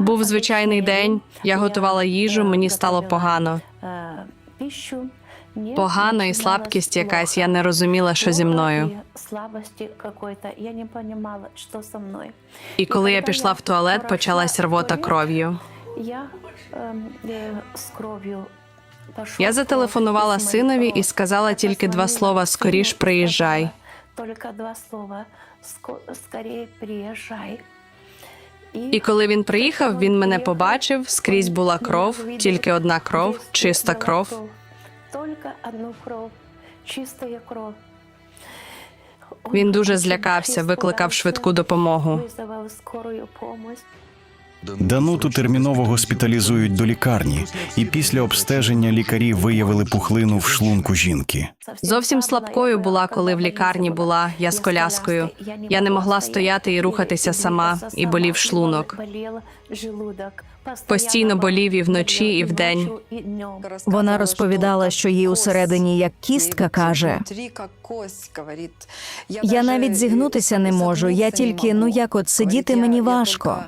Був звичайний день. Я готувала їжу, мені стало погано. Погано і слабкість якась. Я не розуміла, що зі мною. І коли я пішла в туалет, почалась рвота кров'ю. Я зателефонувала синові і сказала тільки два слова скоріш приїжджай. Тільки два слова скоріше приїжджай. І коли він приїхав, він мене побачив. Скрізь була кров, тільки одна кров, чиста кров. Тільки одну кров, чиста кров. Він дуже злякався, викликав швидку допомогу. Дануту терміново госпіталізують до лікарні, і після обстеження лікарі виявили пухлину в шлунку жінки. Зовсім слабкою була, коли в лікарні була я з коляскою. Я не могла стояти і рухатися сама, і болів шлунок. Постійно болів і вночі, і вдень. Вона розповідала, що їй усередині як кістка каже. Я навіть зігнутися не можу. Я тільки ну як от сидіти мені важко.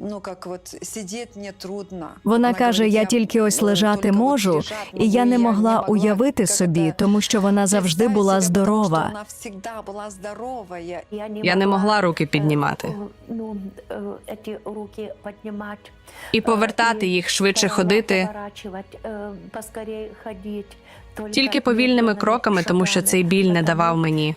Ну, как вот сидеть мне трудно. Вона каже: я тільки ось лежати можу, і я не могла уявити собі, тому що вона завжди була здорова. Була здорова. Я не могла руки піднімати. Ну, е, ці руки піднімати. І повертати їх, швидше ходити. Тільки повільними кроками, тому що цей біль не давав мені.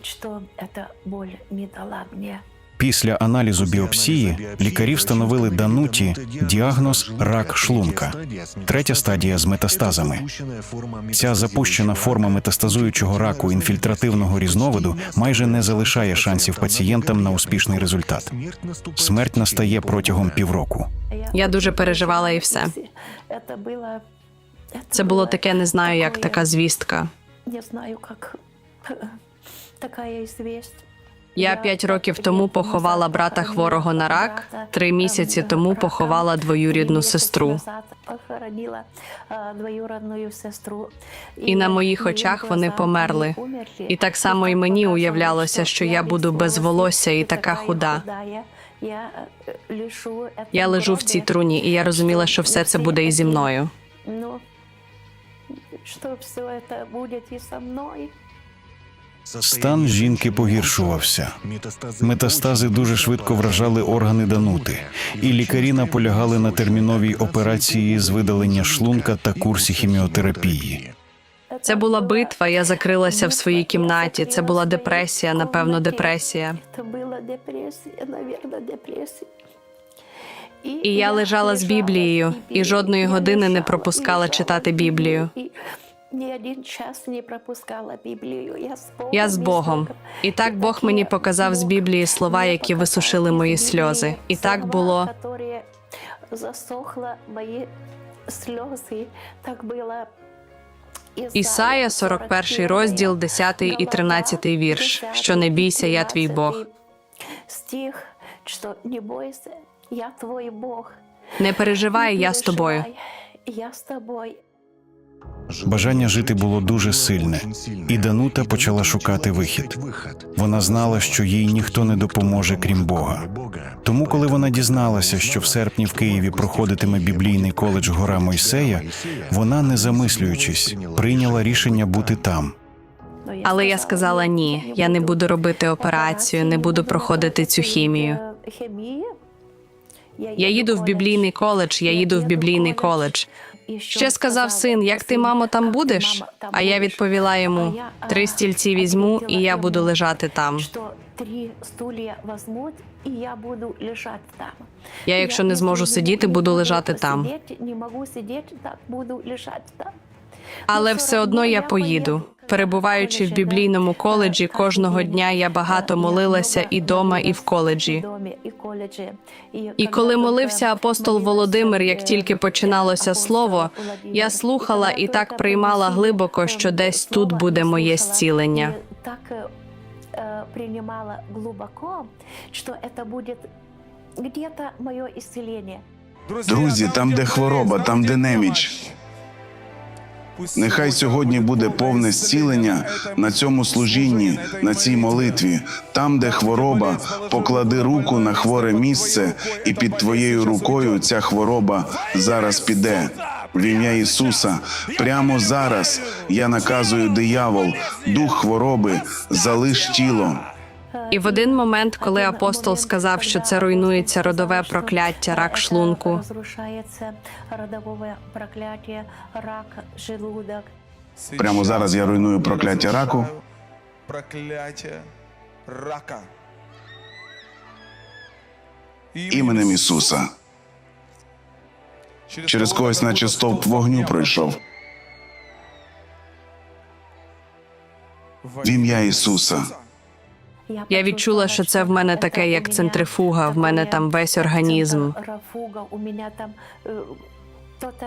Після аналізу біопсії лікарі встановили Дануті діагноз рак шлунка, третя стадія з метастазами. Ця запущена форма метастазуючого раку інфільтративного різновиду майже не залишає шансів пацієнтам на успішний результат. Смерть настає протягом півроку. Я дуже переживала і все. Це було, Це було таке, не знаю, як така звістка. Не знаю, як така звість. Я п'ять років тому поховала брата хворого на рак. Три місяці тому поховала двоюрідну сестру. Сестру. І на моїх очах вони померли. І так само і мені уявлялося, що я буду без волосся і така худа. Я лежу в цій труні, і я розуміла, що все це буде і зі мною. Ну, що все це буде і со мною. Стан жінки погіршувався. Метастази дуже швидко вражали органи Данути, і лікарі наполягали на терміновій операції з видалення шлунка та курсі хіміотерапії. Це була битва. Я закрилася в своїй кімнаті. Це була депресія, напевно, депресія. Це була депресія, напевно, депресія. І я лежала з Біблією, і жодної години не пропускала читати Біблію. Ні один час не пропускала Біблію. Я з Богом. Я з Богом. І так Бог мені показав з Біблії слова, які висушили мої сльози. І так було. Засохла мої сльози. Так було. Ісая, 41 розділ, 10 і 13 вірш. Що не бійся, я твій Бог. Стих, що не бойся, я твій Бог. Не переживай, я з тобою. Я з тобою. Бажання жити було дуже сильне, і Данута почала шукати вихід. Вона знала, що їй ніхто не допоможе, крім Бога. Тому, коли вона дізналася, що в серпні в Києві проходитиме біблійний коледж Гора Мойсея, вона, не замислюючись, прийняла рішення бути там. Але я сказала ні, я не буду робити операцію, не буду проходити цю хімію. Я їду в біблійний коледж, я їду в біблійний коледж. Ще сказав син, як ти, мамо, там будеш? А я відповіла йому: три стільці візьму, і я буду лежати там. Я якщо не зможу сидіти, буду лежати там. Буду лежати. Але все одно я поїду. Перебуваючи в біблійному коледжі, кожного дня я багато молилася і дома, і в коледжі. І коли молився апостол Володимир, як тільки починалося слово, я слухала і так приймала глибоко, що десь тут буде моє зцілення. Так е, приймала глибоко, що це буде где-то моє ісцелення. Друзі, там, де хвороба, там, де неміч. Нехай сьогодні буде повне зцілення на цьому служінні, на цій молитві. Там, де хвороба, поклади руку на хворе місце, і під твоєю рукою ця хвороба зараз піде. В ім'я Ісуса, прямо зараз я наказую диявол, дух хвороби, залиш тіло. І в один момент, коли апостол сказав, що це руйнується родове прокляття, рак шлунку, родовое проклятие, рак желудок. Прямо зараз я руйную прокляття раку. Прокляття рака. Іменем Ісуса. Через когось, наче стовп вогню пройшов. В ім'я Ісуса. Я відчула, що це в мене таке, як центрифуга, в мене там весь організм.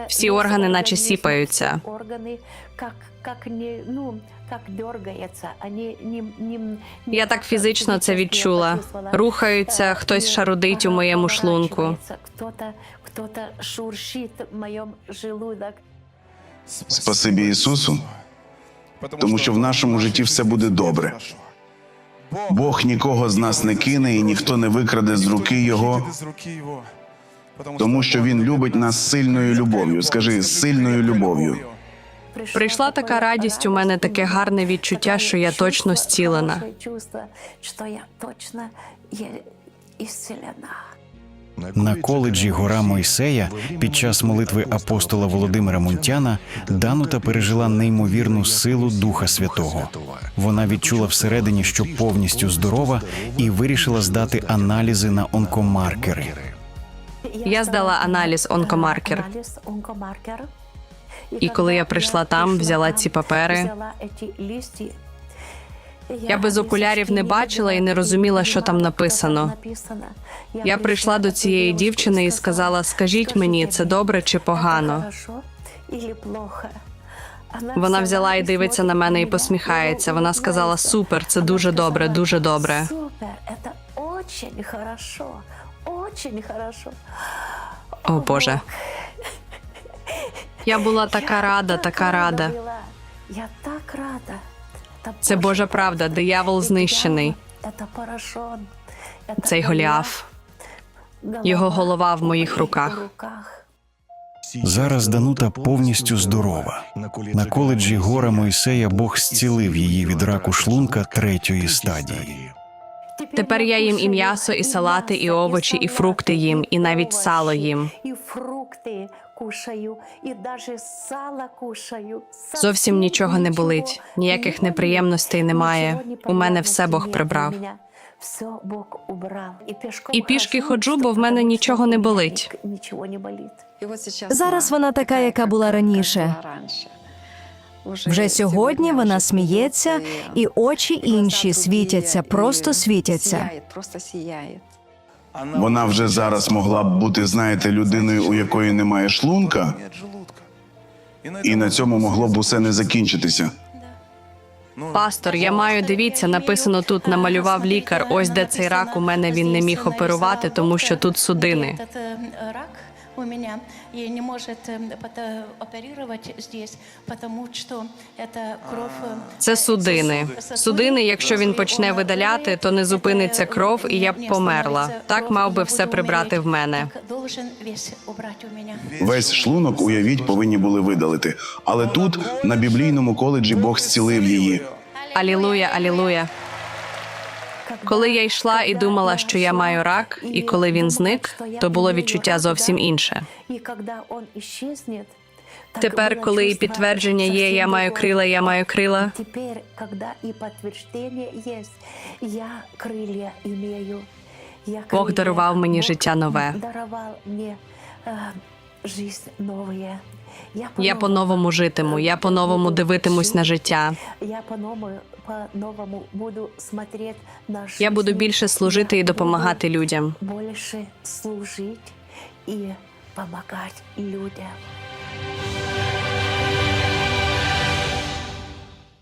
Всі органи наче сіпаються. Ну, Я так фізично це відчула. Рухаються, хтось шарудить у моєму шлунку. Спасибі Ісусу, тому що в нашому житті все буде добре. Бог нікого з нас не кине і ніхто не викраде з руки Його, тому що Він любить нас сильною любов'ю. Скажи, сильною любов'ю. Прийшла така радість у мене, таке гарне відчуття, що я точно зцілена. Чувство, що я точно є ісцелена. На коледжі Гора Мойсея під час молитви апостола Володимира Мунтяна Данута пережила неймовірну силу Духа Святого. Вона відчула всередині, що повністю здорова, і вирішила здати аналізи на онкомаркери. Я здала аналіз онкомаркер. І коли я прийшла там, взяла ці папери. Я без окулярів не бачила і не розуміла, що там написано. Я прийшла до цієї дівчини і сказала: «Скажіть мені, це добре чи погано?» Вона взяла і дивиться на мене і посміхається. Вона сказала: Супер, це дуже добре, дуже добре. О Боже. Я була така рада, така рада. Я так рада. Та Це Божа правда, диявол знищений. Цей Голіаф. Його голова в моїх руках. Зараз Данута повністю здорова. На коледжі Гора Мойсея Бог зцілив її від раку шлунка третьої стадії. Тепер я їм і м'ясо, і салати, і овочі, і фрукти їм, і навіть сало їм. Кушаю, і навіть сало кушаю. Зовсім нічого не болить, ніяких неприємностей немає. У мене все Бог прибрав. Все Бог убрав. І, пішком І пішки ходжу, бо в мене нічого не болить. Нічого не болить. Зараз вона вона така, яка була раніше. Вже сьогодні вона сміється, і очі інші світяться, просто світяться. Просто сіяє. Вона вже зараз могла б бути, знаєте, людиною, у якої немає шлунка, і на цьому могло б усе не закінчитися. Пастор, я маю дивіться, написано тут, намалював лікар. Ось де цей рак у мене він не міг оперувати, тому що тут судини. Рак у меня и не может э, пото- оперировать здесь, потому что это кровь. э, Це судини. Судини, якщо він почне видаляти, то не зупиниться кров, і я б померла. Так мав би все прибрати в мене. Так должен весь убрать у меня. Весь шлунок, уявіть, повинні були видалити. Але тут, на біблійному коледжі, Бог зцілив її. Алілуя, алілуя. Коли я йшла і думала, що я маю рак, і коли він зник, то було відчуття зовсім інше. І коли Тепер, коли і підтвердження є, я маю крила, я маю крила. Теперь, когда и подтверждение есть, я крылья имею. Я Бог дарував мені життя нове. Дарував мені е, жизнь нове. Я по-новому житиму, я по-новому дивитимусь на життя. Я по-новому, по-новому буду смотреть на Я буду більше служити і допомагати людям. більше служити і допомагати людям.